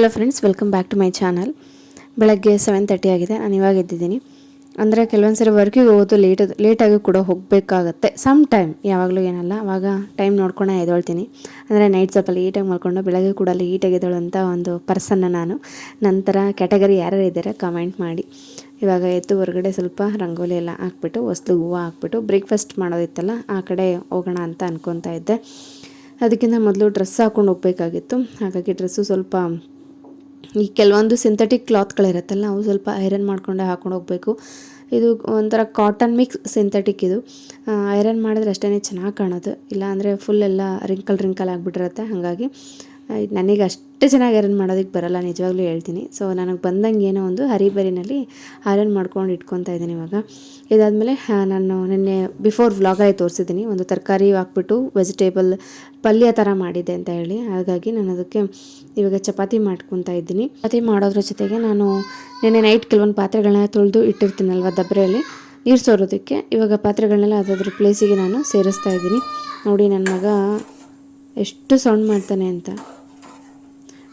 Hello friends welcome back to my channel ಬೆಳಗ್ಗೆ seven thirty ಆಗಿದೆ. ನಾನು ಇವಾಗ ಎದ್ದಿದ್ದೀನಿ. ಅಂದರೆ ಕೆಲವೊಂದು ಸರಿ ವರ್ಕಿಗೆ ಹೋಗೋದು ಲೇಟ್ ಲೇಟಾಗಿ ಕೂಡ ಹೋಗಬೇಕಾಗತ್ತೆ. ಸಮ್ ಟೈಮ್ ಯಾವಾಗಲೂ ಏನಲ್ಲ, ಆವಾಗ ಟೈಮ್ ನೋಡ್ಕೊಂಡು ಎದ್ದೇಳ್ತೀನಿ. ಅಂದರೆ ನೈಟ್ ಸ್ವಲ್ಪ ಲೇಟಾಗಿ ಮಾಡ್ಕೊಂಡು ಬೆಳಗ್ಗೆ ಕೂಡ ಲೇಟಾಗಿ ಎದ್ದೇಳುವಂಥ ಒಂದು ಪರ್ಸನ್ನ ನಾನು. ನಂತರ ಕ್ಯಾಟಗರಿ ಯಾರ್ಯಾರು ಇದ್ದಾರೆ ಕಮೆಂಟ್ ಮಾಡಿ. ಇವಾಗ ಎದ್ದು ಹೊರಗಡೆ ಸ್ವಲ್ಪ ರಂಗೋಲಿ ಎಲ್ಲ ಹಾಕ್ಬಿಟ್ಟು ಹೊಸ್ಲು ಹೂವು ಹಾಕ್ಬಿಟ್ಟು ಬ್ರೇಕ್ಫಾಸ್ಟ್ ಮಾಡೋದಿತ್ತಲ್ಲ, ಆ ಕಡೆ ಹೋಗೋಣ ಅಂತ ಅನ್ಕೊತಾ ಇದ್ದೆ. ಅದಕ್ಕಿಂತ ಮೊದಲು ಡ್ರೆಸ್ ಹಾಕ್ಕೊಂಡು ಹೋಗಬೇಕಾಗಿತ್ತು. ಹಾಗಾಗಿ ಡ್ರೆಸ್ಸು ಸ್ವಲ್ಪ ಈ ಕೆಲವೊಂದು ಸಿಂಥೆಟಿಕ್ ಕ್ಲಾತ್ಗಳಿರುತ್ತಲ್ಲ ಅವು ಸ್ವಲ್ಪ ಐರನ್ ಮಾಡ್ಕೊಂಡೆ ಹಾಕೊಂಡು ಹೋಗಬೇಕು. ಇದು ಒಂಥರ ಕಾಟನ್ ಮಿಕ್ಸ್ ಸಿಂಥೆಟಿಕ್ ಇದು. ಐರನ್ ಮಾಡಿದ್ರೆ ಅಷ್ಟೇ ಚೆನ್ನಾಗಿ ಕಾಣೋದು ಇಲ್ಲಾಂದರೆ ಫುಲ್ ಎಲ್ಲ ರಿಂಕಲ್ ರಿಂಕಲ್ ಆಗಿಬಿಟ್ಟಿರುತ್ತೆ. ಹಾಗಾಗಿ ನನಗೆ ಅಷ್ಟು ಚೆನ್ನಾಗಿ ಐರನ್ ಮಾಡೋದಕ್ಕೆ ಬರಲ್ಲ, ನಿಜವಾಗ್ಲೂ ಹೇಳ್ತೀನಿ. ಸೊ ನನಗೆ ಬಂದಂಗೆ ಏನೋ ಒಂದು ಹರಿಬರಿನಲ್ಲಿ ಐರನ್ ಮಾಡ್ಕೊಂಡು ಇಟ್ಕೊತಾ ಇದ್ದೀನಿ ಇವಾಗ. ಇದಾದಮೇಲೆ ನಾನು ನಿನ್ನೆ ಬಿಫೋರ್ ವ್ಲಾಗಲ್ಲಿ ತೋರಿಸಿದ್ದೀನಿ. ಒಂದು ತರಕಾರಿ ಹಾಕ್ಬಿಟ್ಟು ವೆಜಿಟೇಬಲ್ ಪಲ್ಯ ಥರ ಮಾಡಿದ್ದೆ ಅಂತ ಹೇಳಿ. ಹಾಗಾಗಿ ನಾನು ಅದಕ್ಕೆ ಇವಾಗ ಚಪಾತಿ ಮಾಡ್ಕೊತಾ ಇದ್ದೀನಿ. ಚಪಾತಿ ಮಾಡೋದ್ರ ಜೊತೆಗೆ ನಾನು ನಿನ್ನೆ ನೈಟ್ ಕೆಲವೊಂದು ಪಾತ್ರೆಗಳನ್ನ ತೊಳೆದು ಇಟ್ಟಿರ್ತೀನಲ್ವ ದಬ್ಬರೆಯಲ್ಲಿ ನೀರು ಸೋರೋದಕ್ಕೆ. ಇವಾಗ ಪಾತ್ರೆಗಳನ್ನೆಲ್ಲ ಅದಾದ್ರ ಪ್ಲೇಸಿಗೆ ನಾನು ಸೇರಿಸ್ತಾ ಇದ್ದೀನಿ. ನೋಡಿ ನನ್ನ ಮಗ ಎಷ್ಟು ಸೌಂಡ್ ಮಾಡ್ತಾನೆ ಅಂತ.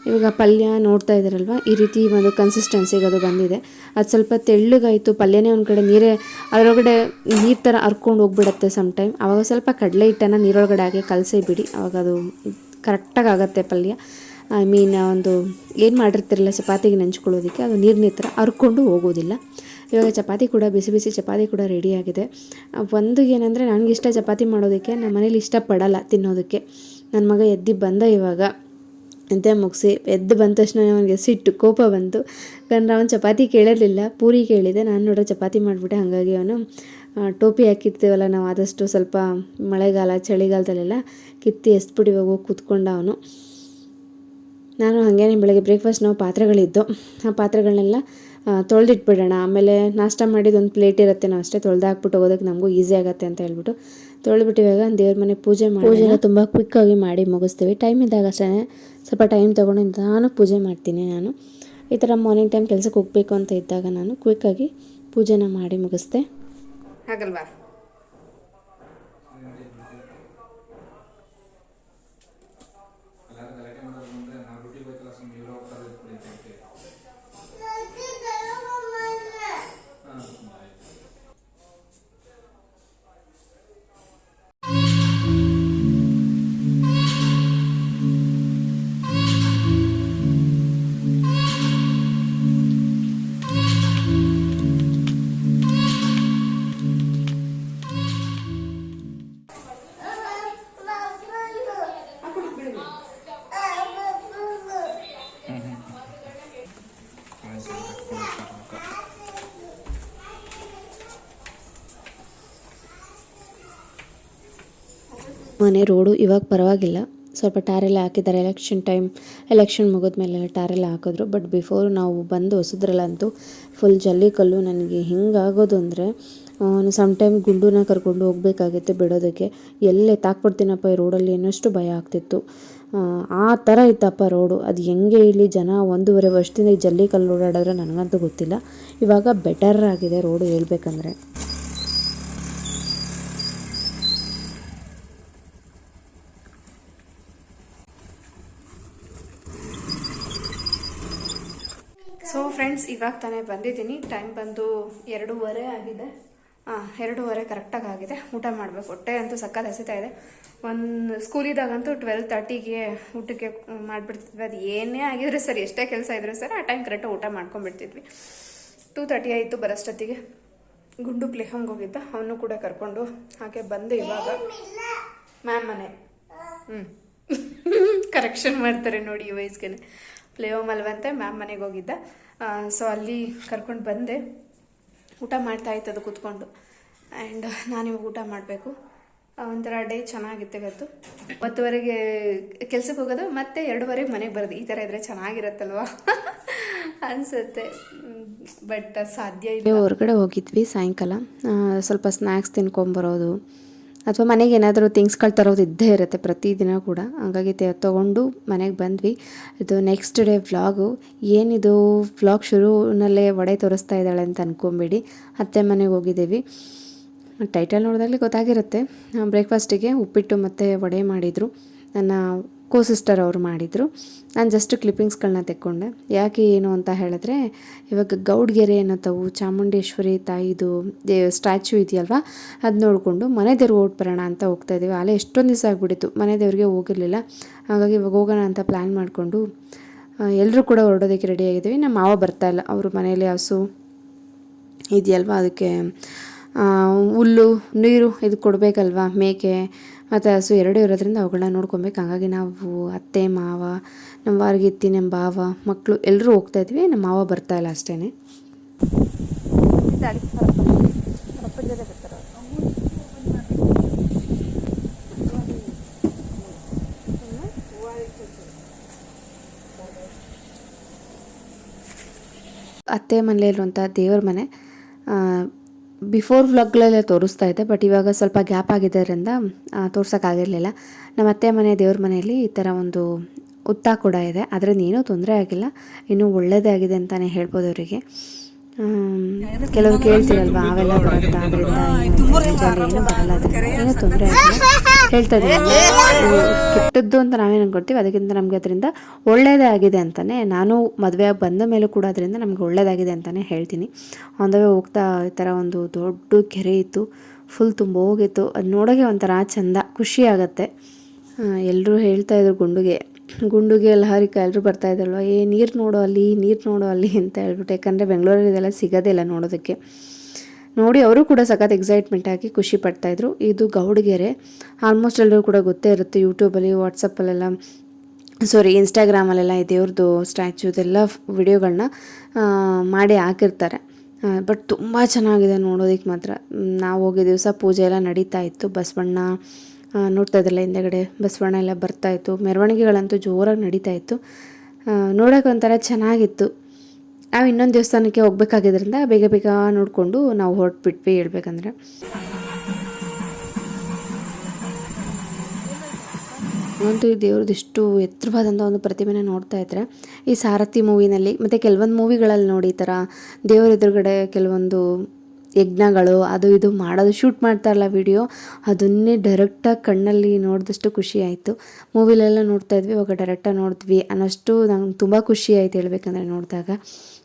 ಇವಾಗ ಪಲ್ಯ ನೋಡ್ತಾ ಇದ್ದೀರಲ್ವ? ಈ ರೀತಿ ಒಂದು ಕನ್ಸಿಸ್ಟೆನ್ಸಿಗೆ ಅದು ಬಂದಿದೆ. ಅದು ಸ್ವಲ್ಪ ತೆಳ್ಳಗಾಯಿತು, ಪಲ್ಯನೇ ಒಂದು ಕಡೆ ನೀರೇ, ಅದರೊಳಗಡೆ ನೀರು ಥರ ಹರ್ಕೊಂಡು ಹೋಗ್ಬಿಡತ್ತೆ ಸಮಟೈಮ್ ಆವಾಗ ಸ್ವಲ್ಪ ಕಡಲೆ ಹಿಟ್ಟನ್ನು ನೀರೊಳಗಡೆ ಹಾಕಿ ಕಲಸಿ ಬಿಡಿ. ಅವಾಗ ಅದು ಕರೆಕ್ಟಾಗಿ ಆಗುತ್ತೆ ಪಲ್ಯ. ಐ ಮೀನ್ ಒಂದು ಏನು ಮಾಡಿರ್ತಿರಲ್ಲ ಚಪಾತಿಗೆ ನೆಂಚ್ಕೊಳ್ಳೋದಕ್ಕೆ ಅದು ನೀರಿನ ಥರ ಹರ್ಕೊಂಡು ಹೋಗೋದಿಲ್ಲ. ಇವಾಗ ಚಪಾತಿ ಕೂಡ ಬಿಸಿ ಬಿಸಿ ಚಪಾತಿ ಕೂಡ ರೆಡಿಯಾಗಿದೆ ಒಂದು ಏನಂದರೆ ನನಗಿಷ್ಟ ಚಪಾತಿ ಮಾಡೋದಕ್ಕೆ ನಮ್ಮ ಮನೇಲಿ ಇಷ್ಟಪಡಲ್ಲ ತಿನ್ನೋದಕ್ಕೆ. ನನ್ನ ಮಗ ಎದ್ದು ಬಂದ ಇವಾಗ. ಅಂತೆ ಮುಗಿಸಿ ಎದ್ದು ಬಂದ ತಕ್ಷಣ ಅವನಿಗೆ ಸಿಟ್ಟು, ಕೋಪ ಬಂತು. ಯಾಕಂದ್ರೆ ಅವನು ಚಪಾತಿ ಕೇಳಿರಲಿಲ್ಲ ಪೂರಿ ಕೇಳಿದೆ. ನಾನು ನೋಡೋ, ಚಪಾತಿ ಮಾಡಿಬಿಟ್ಟೆ. ಹಾಗಾಗಿ ಅವನು ಟೋಪಿ ಹಾಕಿರ್ತೀವಲ್ಲ, ನಾವು ಆದಷ್ಟು ಸ್ವಲ್ಪ ಮಳೆಗಾಲ, ಚಳಿಗಾಲದಲ್ಲೆಲ್ಲ ಕಿತ್ತಿ ಎಸ್ಬಿಟ್ಟು ಇವಾಗ ಹೋಗಿ ಕೂತ್ಕೊಂಡ ಅವನು. ನಾನು ಹಾಗೇನೆ ಬೆಳಗ್ಗೆ ಬ್ರೇಕ್ಫಾಸ್ಟ್ ನಾವು ಪಾತ್ರೆಗಳಿದ್ದು. ಆ ಪಾತ್ರೆಗಳನ್ನೆಲ್ಲ ತೊಳೆದಿಟ್ಬಿಡೋಣ. ಆಮೇಲೆ ನಾಷ್ಟ ಮಾಡಿದ ಒಂದು ಪ್ಲೇಟ್ ಇರುತ್ತೆ. ನಾವು ಅಷ್ಟೇ ತೊಳೆದು ಹಾಕ್ಬಿಟ್ಟು ಹೋಗೋದಕ್ಕೆ ನಮಗೂ ಈಸಿ ಆಗುತ್ತೆ ಅಂತ ಹೇಳ್ಬಿಟ್ಟು ತೊಳೆದ್ಬಿಟ್ಟು ಇವಾಗ ದೇವ್ರ ಮನೆ ಪೂಜೆ ಮಾಡಿ. ಪೂಜೆ ಎಲ್ಲ ತುಂಬ ಕ್ವಿಕ್ಕಾಗಿ ಮಾಡಿ ಮುಗಿಸ್ತೀವಿ. ಟೈಮ್ ಇದ್ದಾಗ ಅಷ್ಟೇ ಸ್ವಲ್ಪ ಟೈಮ್ ತೊಗೊಂಡು ನಾನು ಪೂಜೆ ಮಾಡ್ತೀನಿ ನಾನು. ಈ ಥರ ಮಾರ್ನಿಂಗ್ ಟೈಮ್ ಕೆಲಸಕ್ಕೆ ಹೋಗಬೇಕು ಅಂತ ಇದ್ದಾಗ ನಾನು ಕ್ವಿಕ್ಕಾಗಿ ಪೂಜೆನ ಮಾಡಿ ಮುಗಿಸ್ದೆ. ಹಾಗಲ್ವಾ? ಮನೆ ರೋಡು ಇವಾಗ ಪರವಾಗಿಲ್ಲ. ಸ್ವಲ್ಪ ಟಾರೆಲ್ಲ ಹಾಕಿದ್ದಾರೆ. ಎಲೆಕ್ಷನ್ ಟೈಮ್ ಎಲೆಕ್ಷನ್ ಮುಗಿದ್ಮೇಲೆಲ್ಲ ಟಾರೆಲ್ಲ ಹಾಕಿದ್ರು. ಬಟ್ ಬಿಫೋರ್ ನಾವು ಬಂದು ಹೊಸದ್ರಲ್ಲಂತೂ ಫುಲ್ ಜಲ್ಲಿ ಕಲ್ಲು ನನಗೆ ಹೆಂಗಾಗೋದು ಅಂದರೆ ಸಮ್ ಟೈಮ್ ಗುಂಡನ್ನ ಕರ್ಕೊಂಡು ಹೋಗ್ಬೇಕಾಗಿತ್ತು ಬಿಡೋದಕ್ಕೆ. ಎಲ್ಲೇ ತಾಕ್ಬಿಡ್ತೀನಪ್ಪ ಈ ರೋಡಲ್ಲಿ ಇನ್ನಷ್ಟು ಭಯ ಆಗ್ತಿತ್ತು. ಆ ಥರ ಇತ್ತಪ್ಪ ರೋಡು. ಅದು ಹೆಂಗೆ ಇಲ್ಲಿ ಜನ ಒಂದೂವರೆ ವರ್ಷದಿಂದ ಈ ಜಲ್ಲಿ ಕಲ್ಲು ಓಡಾಡಿದ್ರೆ ನನಗಂತೂ ಗೊತ್ತಿಲ್ಲ. ಇವಾಗ ಬೆಟರ್ ಆಗಿದೆ ರೋಡು ಹೇಳ್ಬೇಕಂದ್ರೆ ಸೊ ಫ್ರೆಂಡ್ಸ್ ಇವಾಗ ತಾನೇ ಬಂದಿದ್ದೀನಿ. ಟೈಮ್ ಬಂದು ಎರಡೂವರೆ ಆಗಿದೆ. ಹಾಂ ಎರಡೂವರೆ ಕರೆಕ್ಟಾಗಿ ಆಗಿದೆ. ಊಟ ಮಾಡಬೇಕು. ಹೊಟ್ಟೆ ಅಂತೂ ಸಕ್ಕತ್ ಹಸಿತಾ ಇದೆ. ಒಂದು ಸ್ಕೂಲಿದಾಗಂತೂ ಟ್ವೆಲ್ ತರ್ಟಿಗೆ ಊಟಕ್ಕೆ ಮಾಡಿಬಿಡ್ತಿದ್ವಿ. ಅದು ಏನೇ ಆಗಿದ್ರೆ ಸರಿ, ಎಷ್ಟೇ ಕೆಲಸ ಇದ್ರೂ ಸರಿ, ಆ ಟೈಮ್ ಕರೆಕ್ಟಾಗಿ ಊಟ ಮಾಡ್ಕೊಂಡ್ಬಿಡ್ತಿದ್ವಿ. ಟೂ ತರ್ಟಿ ಆಯಿತು ಬರೋಷ್ಟೊತ್ತಿಗೆ ಗುಂಡು ಪ್ಲೇಹಂಗೆ ಹೋಗಿದ್ದ ಅವನು ಕೂಡ ಕರ್ಕೊಂಡು ಹಾಗೆ ಬಂದೆ ಇವಾಗ ಮ್ಯಾಮ್ ಮನೆ. ಹ್ಞೂ ಕರೆಕ್ಷನ್ ಮಾಡ್ತಾರೆ ನೋಡಿ ವಯಸ್ಸಿಗೆ ಪ್ಲೇ ಹೋಮ್ ಅಲ್ವಂತೆ ಮ್ಯಾಮ್ ಮನೆಗೆ ಹೋಗಿದ್ದ. ಸೊ ಅಲ್ಲಿ ಕರ್ಕೊಂಡು ಬಂದೆ. ಊಟ ಮಾಡ್ತಾ ಇತ್ತು ಅದು ಕೂತ್ಕೊಂಡು. ಆ್ಯಂಡ್ ನಾನಿವಾಗ ಊಟ ಮಾಡಬೇಕು. ಒಂಥರ ಡೇ ಚೆನ್ನಾಗಿತ್ತು ಇವತ್ತು. ಒಂಬತ್ತುವರೆಗೆ ಕೆಲ್ಸಕ್ಕೆ ಹೋಗೋದು, ಮತ್ತೆ ಎರಡೂವರೆಗೆ ಮನೆಗೆ ಬರೋದು. ಈ ಥರ ಇದ್ರೆ ಚೆನ್ನಾಗಿರತ್ತಲ್ವಾ? ಅನಿಸುತ್ತೆ. ಬಟ್ ಸಾಧ್ಯ ಇಲ್ಲ. ಹೊರಗಡೆ ಹೋಗಿದ್ವಿ ಸಾಯಂಕಾಲ. ಸ್ವಲ್ಪ ಸ್ನ್ಯಾಕ್ಸ್ ತಿನ್ಕೊಂಬರೋದು ಅಥವಾ ಮನೆಗೆ ಏನಾದರೂ ಥಿಂಗ್ಸ್ಗಳು ತರೋದು ಇದ್ದೇ ಇರುತ್ತೆ ಪ್ರತಿದಿನ ಕೂಡ. ಹಾಗಾಗಿ ತೊಗೊಂಡು ಮನೆಗೆ ಬಂದ್ವಿ. ಇದು ನೆಕ್ಸ್ಟ್ ಡೇ ವ್ಲಾಗು ಏನಿದು ವ್ಲಾಗ್ ಶುರುನಲ್ಲೇ ವಡೆ ತೋರಿಸ್ತಾ ಇದ್ದಾಳೆ ಅಂತ ಅಂದ್ಕೊಂಬಿಡಿ ಅತ್ತೆ ಮನೆಗೆ ಹೋಗಿದ್ದೀವಿ. ಟೈಟಲ್ ನೋಡಿದಾಗಲೇ ಗೊತ್ತಾಗಿರುತ್ತೆ. ಬ್ರೇಕ್ಫಾಸ್ಟಿಗೆ ಉಪ್ಪಿಟ್ಟು ಮತ್ತು ವಡೆ ಮಾಡಿದರು. ನನ್ನ ಕೋ ಸಿಸ್ಟರ್ ಅವರು ಮಾಡಿದರು. ನಾನು ಜಸ್ಟ್ ಕ್ಲಿಪ್ಪಿಂಗ್ಸ್ಗಳನ್ನ ತೆಕ್ಕೊಂಡೆ. ಯಾಕೆ ಏನು ಅಂತ ಹೇಳಿದ್ರೆ, ಇವಾಗ ಗೌಡ್ಗೆರೆ ಅನ್ನೋತವು ಚಾಮುಂಡೇಶ್ವರಿ ತಾಯಿದು ಸ್ಟ್ಯಾಚ್ಯೂ ಇದೆಯಲ್ವಾ? ಅದು ನೋಡಿಕೊಂಡು ಮನೆ ದೇವ್ರಿಗೆ ಓಟ್ ಬರೋಣ ಅಂತ ಹೋಗ್ತಾ ಇದ್ದೀವಿ ಅಲ್ಲೇ ಎಷ್ಟೊಂದು ದಿವಸ ಆಗಿಬಿಟ್ಟಿತ್ತು. ಮನೆ ದೇವ್ರಿಗೆ ಹೋಗಿರಲಿಲ್ಲ. ಹಾಗಾಗಿ ಇವಾಗ ಹೋಗೋಣ ಅಂತ ಪ್ಲ್ಯಾನ್ ಮಾಡಿಕೊಂಡು ಎಲ್ಲರೂ ಕೂಡ ಹೊರಡೋದಕ್ಕೆ ರೆಡಿ ಆಗಿದ್ದೀವಿ. ನಮ್ಮ ಮಾವ ಬರ್ತಾ ಇಲ್ಲ. ಅವರು ಮನೇಲಿ ಹಸು ಇದೆಯಲ್ವ? ಅದಕ್ಕೆ ಹುಲ್ಲು, ನೀರು ಇದು ಕೊಡಬೇಕಲ್ವಾ ಮೇಕೆ? ಮತ್ತು ಹಸು ಎರಡೂ ಇರೋದ್ರಿಂದ ಅವುಗಳನ್ನ ನೋಡ್ಕೊಬೇಕು. ಹಾಗಾಗಿ ನಾವು ಅತ್ತೆ, ಮಾವ, ನಮ್ಮ ವಾರ್ಗಿತ್ತಿ ನಮ್ಮ ಭಾವ ಮಕ್ಕಳು ಎಲ್ಲರೂ ಹೋಗ್ತಾ ಇದ್ವಿ. ನಮ್ಮ ಮಾವ ಬರ್ತಾ ಇಲ್ಲ ಅಷ್ಟೇ ಅತ್ತೆ ಮನೆಯಲ್ಲಿರುವಂಥ ದೇವ್ರ ಮನೆ ಬಿಫೋರ್ ವ್ಲಾಗ್ಗಳಲ್ಲೇ ತೋರಿಸ್ತಾ ಇದ್ದೆ ಬಟ್ ಇವಾಗ ಸ್ವಲ್ಪ ಗ್ಯಾಪ್ ಆಗಿದ್ದರಿಂದ ತೋರ್ಸೋಕ್ಕಾಗಿರಲಿಲ್ಲ. ನಮ್ಮ ಅತ್ತೆ ಮನೆ ದೇವ್ರ ಮನೆಯಲ್ಲಿ ಈ ಥರ ಒಂದು ಉತ್ತ ಕೂಡ ಇದೆ. ಅದರಿಂದ ಏನೂ ತೊಂದರೆ ಆಗಿಲ್ಲ. ಇನ್ನೂ ಒಳ್ಳೆಯದೇ ಆಗಿದೆ ಅಂತಲೇ ಹೇಳ್ಬೋದು ಅವರಿಗೆ. ಕೆಲವರು ಕೇಳ್ತೀರಲ್ವಾ ಅವೆಲ್ಲ ಬರುತ್ತಾ ಅದರಿಂದ ಏನು ಬರಲ್ಲ ಅದರಿಂದ ಏನೂ ತೊಂದರೆ ಆಗಿಲ್ಲ. ಹೇಳ್ತಾ ಇದ್ದೀನಿ. ಕೆಟ್ಟದ್ದು ಅಂತ ನಾವೇನು ಅನ್ಕೊಡ್ತೀವಿ ಅದಕ್ಕಿಂತ ನಮಗೆ ಅದರಿಂದ ಒಳ್ಳೆಯದೇ ಆಗಿದೆ ಅಂತಲೇ ನಾನು ಮದುವೆ ಬಂದ ಮೇಲೂ ಕೂಡ ಅದರಿಂದ ನಮ್ಗೆ ಒಳ್ಳೆಯದಾಗಿದೆ ಅಂತಲೇ ಹೇಳ್ತೀನಿ. ಆನ್ ದ ವೇ ಹೋಗ್ತಾ ಈ ಥರ ಒಂದು ದೊಡ್ಡ ಕೆರೆ ಇತ್ತು ಫುಲ್ ತುಂಬ ಹೋಗಿತ್ತು. ಅದು ನೋಡೋಕೆ ಒಂಥರ ಚೆಂದ ಖುಷಿ ಆಗುತ್ತೆ. ಎಲ್ಲರೂ ಹೇಳ್ತಾ ಇದ್ರು ಗುಂಡುಗೆ. ಗುಂಡುಗೆ ಲಹರಿಕ ಎಲ್ಲರೂ ಬರ್ತಾ ಇದ್ದಲ್ವ ಏ ನೀರು ನೋಡೋ ಅಲ್ಲಿ ನೀರು ನೋಡೋ ಅಲ್ಲಿ ಅಂತ ಹೇಳ್ಬಿಟ್ಟು ಯಾಕಂದರೆ ಬೆಂಗಳೂರಲ್ಲಿ ಇದೆಲ್ಲ ಸಿಗೋದೇ ಇಲ್ಲ ನೋಡೋದಕ್ಕೆ. ನೋಡಿ ಅವರು ಕೂಡ ಸಖತ್ ಎಕ್ಸೈಟ್ಮೆಂಟ್ ಆಗಿ ಖುಷಿ ಪಡ್ತಾಯಿದ್ರು ಇದು ಗೌಡಗೆರೆ. ಆಲ್ಮೋಸ್ಟ್ ಎಲ್ಲರೂ ಕೂಡ ಗೊತ್ತೇ ಇರುತ್ತೆ ಯೂಟ್ಯೂಬಲ್ಲಿ ವಾಟ್ಸಪ್ಪಲ್ಲೆಲ್ಲ ಸಾರಿ ಇನ್ಸ್ಟಾಗ್ರಾಮಲ್ಲೆಲ್ಲ ಈ ದೇವ್ರದ್ದು ಸ್ಟ್ಯಾಚ್ಯೂದೆಲ್ಲ ವಿಡಿಯೋಗಳನ್ನ ಮಾಡಿ ಹಾಕಿರ್ತಾರೆ. ಬಟ್ ತುಂಬ ಚೆನ್ನಾಗಿದೆ ನೋಡೋದಕ್ಕೆ ಮಾತ್ರ. ನಾವು ಹೋಗಿ ದಿವಸ ಪೂಜೆ ಎಲ್ಲ ನಡೀತಾ ಇತ್ತು. ಬಸವಣ್ಣ ನೋಡ್ತಾ ಇದ್ರಲ್ಲ ಹಿಂದೆಗಡೆ, ಬಸವಣ್ಣ ಎಲ್ಲ ಬರ್ತಾ ಇತ್ತು. ಮೆರವಣಿಗೆಗಳಂತೂ ಜೋರಾಗಿ ನಡೀತಾ ಇತ್ತು. ನೋಡೋಕೆ ಒಂಥರ ಚೆನ್ನಾಗಿತ್ತು. ನಾವು ಇನ್ನೊಂದು ದೇವಸ್ಥಾನಕ್ಕೆ ಹೋಗ್ಬೇಕಾಗಿದ್ದರಿಂದ ಬೇಗ ಬೇಗ ನೋಡಿಕೊಂಡು ನಾವು ಹೊರಟ್ಬಿಟ್ವಿ ಹೇಳ್ಬೇಕಂದ್ರೆ. ಅಂತೂ ಈ ದೇವ್ರದ್ದು ಎಷ್ಟು ಎತ್ತರವಾದಂಥ ಒಂದು ಪ್ರತಿಮೆನ ನೋಡ್ತಾ ಇದ್ರೆ, ಈ ಸಾರಥಿ ಮೂವಿನಲ್ಲಿ ಮತ್ತು ಕೆಲವೊಂದು ಮೂವಿಗಳಲ್ಲಿ ನೋಡಿ ಈ ಥರ ದೇವ್ರ ಎದುರುಗಡೆ ಕೆಲವೊಂದು ಯಜ್ಞಗಳು, ಅದು ಇದು ಮಾಡೋದು ಶೂಟ್ ಮಾಡ್ತಾರಲ್ಲ ವಿಡಿಯೋ, ಅದನ್ನೇ ಡೈರೆಕ್ಟಾಗಿ ಕಣ್ಣಲ್ಲಿ ನೋಡಿದಷ್ಟು ಖುಷಿ ಆಯಿತು. ಮೂವಿಲೆಲ್ಲ ನೋಡ್ತಾ ಇದ್ವಿ, ಇವಾಗ ಡೈರೆಕ್ಟಾಗಿ ನೋಡಿದ್ವಿ ಅನ್ನೋಷ್ಟು ನಂಗೆ ತುಂಬ ಖುಷಿ ಆಯ್ತು ಹೇಳ್ಬೇಕಂದ್ರೆ ನೋಡಿದಾಗ.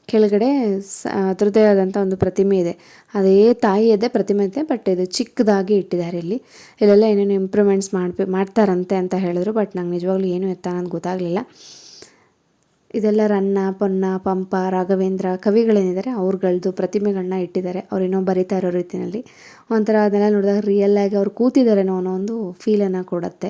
ಕೆಳಗಡೆ ಸ ಅದರದ್ದೇ ಆದಂಥ ಒಂದು ಪ್ರತಿಮೆ ಇದೆ. ಅದೇ ತಾಯಿಯದೇ ಪ್ರತಿಮೆ ಇದೆ ಬಟ್ ಇದು ಚಿಕ್ಕದಾಗಿ ಇಟ್ಟಿದ್ದಾರೆ ಇಲ್ಲಿ. ಇಲ್ಲೆಲ್ಲ ಏನೇನು ಇಂಪ್ರೂವ್ಮೆಂಟ್ಸ್ ಮಾಡ್ಬೇ, ಮಾಡ್ತಾರಂತೆ ಅಂತ ಹೇಳಿದ್ರು ಬಟ್ ನಂಗೆ ನಿಜವಾಗ್ಲೂ ಏನು ಎತ್ತ ಅನ್ನೋದು ಗೊತ್ತಾಗಲಿಲ್ಲ. ಇದೆಲ್ಲ ರನ್ನ, ಪೊನ್ನ, ಪಂಪ, ರಾಘವೇಂದ್ರ ಕವಿಗಳೇನಿದ್ದಾರೆ, ಅವ್ರುಗಳ್ದು ಪ್ರತಿಮೆಗಳನ್ನ ಇಟ್ಟಿದ್ದಾರೆ. ಅವ್ರೇನೋ ಬರಿತಾ ಇರೋ ರೀತಿಯಲ್ಲಿ. ಒಂಥರ ಅದನ್ನೆಲ್ಲ ನೋಡಿದಾಗ ರಿಯಲ್ ಆಗಿ ಅವ್ರು ಕೂತಿದ್ದಾರೆನೋ ಅನ್ನೋ ಒಂದು ಫೀಲನ್ನು ಕೊಡುತ್ತೆ.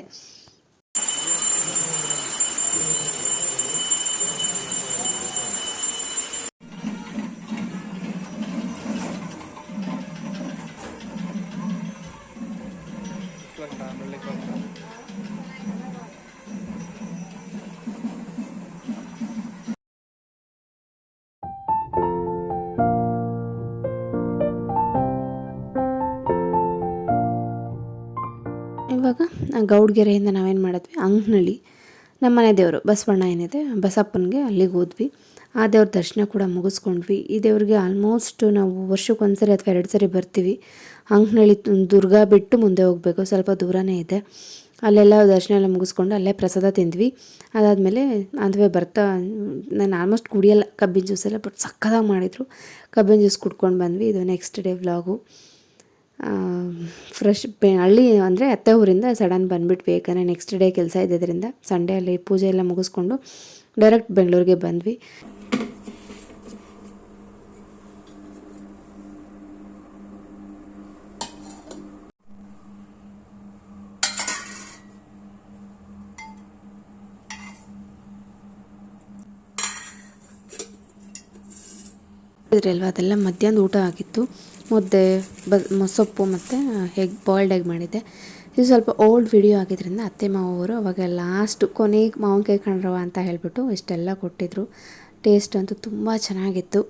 ಇವಾಗ ಗೌಡ್ಗೆರೆಯಿಂದ ನಾವೇನು ಮಾಡಿದ್ವಿ? ಅಂಗನಳ್ಳಿ. ನಮ್ಮ ಮನೆ ದೇವರು ಬಸವಣ್ಣ ಏನಿದೆ, ಬಸಪ್ಪನಿಗೆ ಅಲ್ಲಿಗೆ ಹೋದ್ವಿ. ಆ ದೇವ್ರ ದರ್ಶನ ಕೂಡ ಮುಗಿಸ್ಕೊಂಡ್ವಿ. ಈ ದೇವ್ರಿಗೆ ಆಲ್ಮೋಸ್ಟ್ ನಾವು ವರ್ಷಕ್ಕೊಂದು ಸರಿ ಅಥವಾ ಎರಡು ಸರಿ ಬರ್ತೀವಿ. ಅಂಗನಳ್ಳಿ ದುರ್ಗಾ ಬಿಟ್ಟು ಮುಂದೆ ಹೋಗಬೇಕು, ಸ್ವಲ್ಪ ದೂರನೇ ಇದೆ. ಅಲ್ಲೆಲ್ಲ ದರ್ಶನ ಎಲ್ಲ ಮುಗಿಸ್ಕೊಂಡು ಅಲ್ಲೇ ಪ್ರಸಾದ ತಿಂದ್ವಿ. ಅದಾದಮೇಲೆ ಅದುವೇ ಬರ್ತಾ, ನಾನು ಆಲ್ಮೋಸ್ಟ್ ಕುಡಿಯಲ್ಲ, ಕಬ್ಬಿನ ಜ್ಯೂಸೆಲ್ಲ ಬಟ್ ಸಕ್ಕದಾಗಿ ಮಾಡಿದರು. ಕಬ್ಬಿನ ಜ್ಯೂಸ್ ಕುಡ್ಕೊಂಡು ಬಂದ್ವಿ. ಇದು ನೆಕ್ಸ್ಟ್ ಡೇ ವ್ಲಾಗು ಫ್ರೆಶ್ ಬೆ, ಹಳ್ಳಿ ಅಂದರೆ ಅತ್ತೆ ಊರಿಂದ ಸಡನ್ ಬಂದುಬಿಟ್ವಿ. ಯಾಕಂದರೆ ನೆಕ್ಸ್ಟ್ ಡೇ ಕೆಲಸ ಇದ್ದಿದ್ದರಿಂದ ಸಂಡೇ ಅಲ್ಲಿ ಪೂಜೆ ಎಲ್ಲ ಮುಗಿಸ್ಕೊಂಡು ಡೈರೆಕ್ಟ್ ಬೆಂಗಳೂರಿಗೆ ಬಂದ್ವಿ. ಅಲ್ವಾ ಅದೆಲ್ಲ ಮಧ್ಯಾಹ್ನ ಊಟ ಆಗಿತ್ತು. ಮುದ್ದೆ, ಬ ಸೊಪ್ಪು ಮತ್ತು ಎಗ್ ಬಾಯ್ಲ್ಡ್ ಎಗ್ ಮಾಡಿದ್ದೆ. ಇದು ಸ್ವಲ್ಪ ಓಲ್ಡ್ ವಿಡಿಯೋ ಆಗಿದ್ದರಿಂದ ಅತ್ತೆ ಮಾವರು ಅವಾಗ ಲಾಸ್ಟು ಕೊನೆಗೆ ಮಾವಿನಕಾಯಿ ಕಣ್ರವ ಅಂತ ಹೇಳಿಬಿಟ್ಟು ಇಷ್ಟೆಲ್ಲ ಕೊಟ್ಟಿದ್ರು. ಟೇಸ್ಟ್ ಅಂತೂ ತುಂಬ ಚೆನ್ನಾಗಿತ್ತು.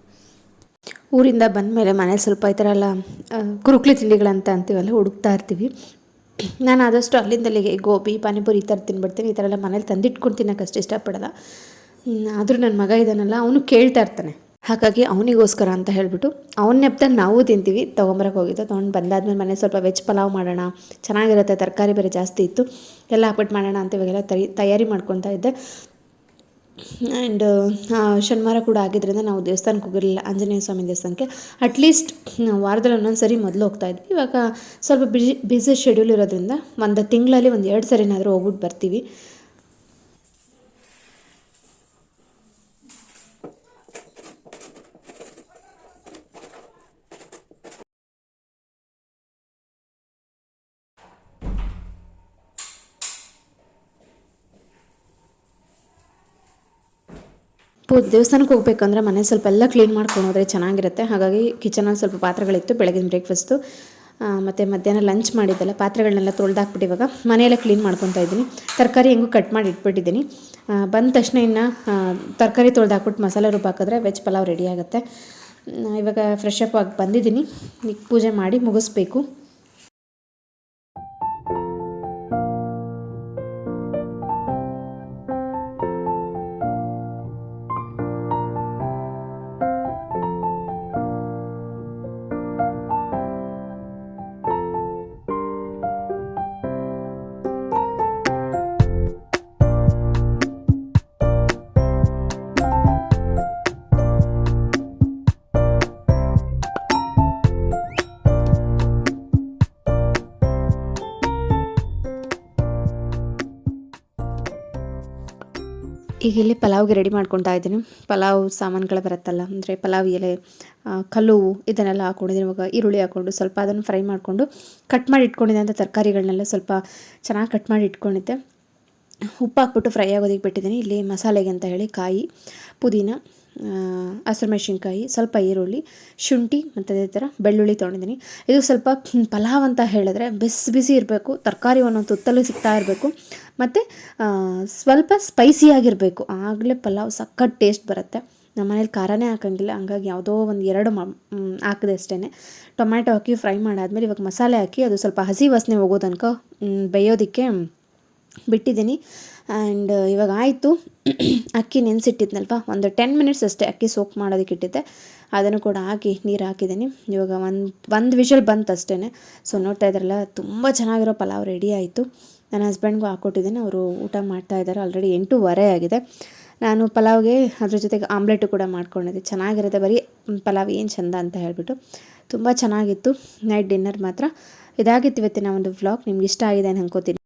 ಊರಿಂದ ಬಂದಮೇಲೆ ಮನೇಲಿ ಸ್ವಲ್ಪ ಈ ಥರ ಎಲ್ಲ ಕುರುಕ್ಲಿ ತಿಂಡಿಗಳಂತ ಅಂತೀವಲ್ಲ, ಹುಡುಕ್ತಾ ಇರ್ತೀವಿ. ನಾನು ಆದಷ್ಟು ಅಲ್ಲಿಂದಲ್ಲಿಗೆ ಗೋಬಿ, ಪಾನಿಪುರಿ ಈ ಥರ ತಿನ್ಬಿಡ್ತೀನಿ, ಈ ಥರ ಎಲ್ಲ ಮನೇಲಿ ತಂದಿಟ್ಕೊಂಡು ತಿನ್ನೋಕ್ಕಷ್ಟು ಇಷ್ಟಪಡಲ್ಲ. ಆದರೂ ನನ್ನ ಮಗ ಇದ್ದಾನಲ್ಲ ಅವನು ಕೇಳ್ತಾ ಇರ್ತಾನೆ. ಹಾಗಾಗಿ ಅವನಿಗೋಸ್ಕರ ಅಂತ ಹೇಳಿಬಿಟ್ಟು ಅವನ ನೆಪ್ದಲ್ಲಿ ನಾವು ತಿಂತೀವಿ ತೊಗೊಂಬರಕ್ಕೆ ಹೋಗಿದ್ದು. ತೊಗೊಂಡು ಬಂದಾದ್ಮೇಲೆ ಮನೆ ಸ್ವಲ್ಪ ವೆಜ್ ಪಲಾವ್ ಮಾಡೋಣ, ಚೆನ್ನಾಗಿರುತ್ತೆ, ತರಕಾರಿ ಬೇರೆ ಜಾಸ್ತಿ ಇತ್ತು, ಎಲ್ಲ ಹಾಕ್ಬಿಟ್ಟು ಮಾಡೋಣ ಅಂತ ಇವಾಗೆಲ್ಲ ತರಿ, ತಯಾರಿ ಮಾಡ್ಕೊತಾ ಇದ್ದೆ. ಆ್ಯಂಡ್ ಶನಿವಾರ ಕೂಡ ಆಗಿದ್ದರಿಂದ ನಾವು ದೇವಸ್ಥಾನಕ್ಕೆ ಹೋಗಿರಲಿಲ್ಲ, ಆಂಜನೇಯ ಸ್ವಾಮಿ ದೇವಸ್ಥಾನಕ್ಕೆ. ಅಟ್ಲೀಸ್ಟ್ ವಾರದಲ್ಲಿ ಒಂದೊಂದು ಸರಿ ಮೊದಲು ಹೋಗ್ತಾ ಇದ್ವಿ. ಇವಾಗ ಸ್ವಲ್ಪ ಬಿಜಿ ಬ್ಯುಸಿ ಶೆಡ್ಯೂಲ್ ಇರೋದ್ರಿಂದ ಒಂದು ತಿಂಗಳಲ್ಲಿ ಒಂದು ಎರಡು ಸರಿನಾದರೂ ಹೋಗ್ಬಿಟ್ಟು ಬರ್ತೀವಿ. ಪೂ ದೇವಸ್ಥಾನಕ್ಕೆ ಹೋಗ್ಬೇಕಂದ್ರೆ ಮನೆ ಸ್ವಲ್ಪ ಎಲ್ಲ ಕ್ಲೀನ್ ಮಾಡ್ಕೊಂಡು ಹೋದರೆ ಚೆನ್ನಾಗಿರುತ್ತೆ. ಹಾಗಾಗಿ ಕಿಚನಲ್ಲಿ ಸ್ವಲ್ಪ ಪಾತ್ರೆಗಳಿತ್ತು, ಬೆಳಗಿನ ಬ್ರೇಕ್ಫಾಸ್ಟು ಮತ್ತು ಮಧ್ಯಾಹ್ನ ಲಂಚ್ ಮಾಡಿದ್ದೆಲ್ಲ ಪಾತ್ರೆಗಳನ್ನೆಲ್ಲ ತೊಳೆದಾಕ್ಬಿಟ್ಟು ಇವಾಗ ಮನೆಯೆಲ್ಲ ಕ್ಲೀನ್ ಮಾಡ್ಕೊತಾ ಇದ್ದೀನಿ. ತರಕಾರಿ ಹೆಂಗೂ ಕಟ್ ಮಾಡಿ ಇಟ್ಬಿಟ್ಟಿದ್ದೀನಿ. ಬಂದ ತಕ್ಷಣ ಇನ್ನು ತರಕಾರಿ ತೊಳೆದಾಕ್ಬಿಟ್ಟು ಮಸಾಲೆ ರೂಪ ಹಾಕಿದ್ರೆ ವೆಜ್ ಪಲಾವ್ ರೆಡಿ ಆಗುತ್ತೆ. ಇವಾಗ ಫ್ರೆಶ್ ಅಪ್ ಆಗಿ ಬಂದಿದ್ದೀನಿ. ಪೂಜೆ ಮಾಡಿ ಮುಗಿಸ್ಬೇಕು. ಈಗ ಇಲ್ಲಿ ಪಲಾವ್ಗೆ ರೆಡಿ ಮಾಡ್ಕೊತಾ ಇದ್ದೀನಿ. ಪಲಾವ್ ಸಾಮಾನುಗಳು ಬರುತ್ತಲ್ಲ, ಅಂದರೆ ಪಲಾವ್ ಎಲೆ ಕಲ್ಲು ಇದನ್ನೆಲ್ಲ ಹಾಕ್ಕೊಂಡಿದ್ದೀನಿ. ಇವಾಗ ಈರುಳ್ಳಿ ಹಾಕ್ಕೊಂಡು ಸ್ವಲ್ಪ ಅದನ್ನು ಫ್ರೈ ಮಾಡಿಕೊಂಡು ಕಟ್ ಮಾಡಿ ಇಟ್ಕೊಂಡಿದ್ದಂಥ ತರಕಾರಿಗಳನ್ನೆಲ್ಲ ಸ್ವಲ್ಪ ಚೆನ್ನಾಗಿ ಕಟ್ ಮಾಡಿ ಇಟ್ಕೊಂಡಿದ್ದೆ. ಉಪ್ಪು ಹಾಕ್ಬಿಟ್ಟು ಫ್ರೈ ಆಗೋದಕ್ಕೆ ಬಿಟ್ಟಿದ್ದೀನಿ. ಇಲ್ಲಿ ಮಸಾಲೆಗೆ ಅಂತ ಹೇಳಿ ಕಾಯಿ, ಪುದೀನ ಹಸಿರು ಮೆಣಸಿನ್ಕಾಯಿ, ಸ್ವಲ್ಪ ಈರುಳ್ಳಿ, ಶುಂಠಿ ಮತ್ತು ಅದೇ ಥರ ಬೆಳ್ಳುಳ್ಳಿ ತೊಗೊಂಡಿದ್ದೀನಿ. ಇದು ಸ್ವಲ್ಪ ಪಲಾವ್ ಅಂತ ಹೇಳಿದ್ರೆ ಬಿಸಿ ಬಿಸಿ ಇರಬೇಕು, ತರಕಾರಿ ಒಂದೊಂದು ತುತ್ತಲು ಸಿಗ್ತಾ ಇರಬೇಕು, ಮತ್ತು ಸ್ವಲ್ಪ ಸ್ಪೈಸಿಯಾಗಿರಬೇಕು ಆಗಲೇ ಪಲಾವ್ ಸಖತ್ ಟೇಸ್ಟ್ ಬರುತ್ತೆ. ನಮ್ಮ ಮನೇಲಿ ಖಾರನೇ ಹಾಕೋಂಗಿಲ್ಲ, ಹಂಗಾಗಿ ಯಾವುದೋ ಒಂದು ಎರಡು ಮ ಹಾಕಿದೆ ಅಷ್ಟೇ ಟೊಮ್ಯಾಟೊ ಹಾಕಿ ಫ್ರೈ ಮಾಡಾದ್ಮೇಲೆ ಇವಾಗ ಮಸಾಲೆ ಹಾಕಿ ಅದು ಸ್ವಲ್ಪ ಹಸಿ ವಾಸನೆ ಹೋಗೋ ತನಕ ಬೇಯೋದಕ್ಕೆ ಬಿಟ್ಟಿದ್ದೀನಿ. ಆ್ಯಂಡ್ ಇವಾಗ ಆಯಿತು. ಅಕ್ಕಿ ನೆನೆಸಿಟ್ಟಿದ್ನಲ್ವ? ಒಂದು ಟೆನ್ ಮಿನಿಟ್ಸ್ ಅಷ್ಟೇ ಅಕ್ಕಿ ಸೋಕ್ ಮಾಡೋದಕ್ಕೆ ಇಟ್ಟಿದ್ದೆ. ಅದನ್ನು ಕೂಡ ಹಾಕಿ ನೀರು ಹಾಕಿದ್ದೀನಿ. ಇವಾಗ ಒಂದು ಒಂದು ವಿಷಲ್ ಬಂತು ಅಷ್ಟೇ ಸೊ ನೋಡ್ತಾ ಇದ್ರಲ್ಲ, ತುಂಬ ಚೆನ್ನಾಗಿರೋ ಪಲಾವ್ ರೆಡಿ ಆಯಿತು. ನನ್ನ ಹಸ್ಬೆಂಡ್ಗೂ ಹಾಕ್ಕೊಟ್ಟಿದ್ದೀನಿ ಅವರು ಊಟ ಮಾಡ್ತಾ ಇದ್ದಾರೆ. ಆಲ್ರೆಡಿ ಎಂಟೂವರೆ ಆಗಿದೆ. ನಾನು ಪಲಾವ್ಗೆ ಅದ್ರ ಜೊತೆಗೆ ಆಮ್ಲೆಟ್ ಕೂಡ ಮಾಡ್ಕೊಂಡಿದ್ದೆ. ಚೆನ್ನಾಗಿರುತ್ತೆ. ಬರೀ ಪಲಾವ್ ಏನು ಚಂದ ಅಂತ ಹೇಳಿಬಿಟ್ಟು. ತುಂಬ ಚೆನ್ನಾಗಿತ್ತು. ನೈಟ್ ಡಿನ್ನರ್ ಮಾತ್ರ. ಇದಾಗಿತ್ತು ಇವತ್ತಿನ ಒಂದು ವ್ಲಾಗ್ ನಿಮ್ಗೆ ಇಷ್ಟ ಆಗಿದೆ ಅಂತ ಅನ್ಕೋತೀನಿ.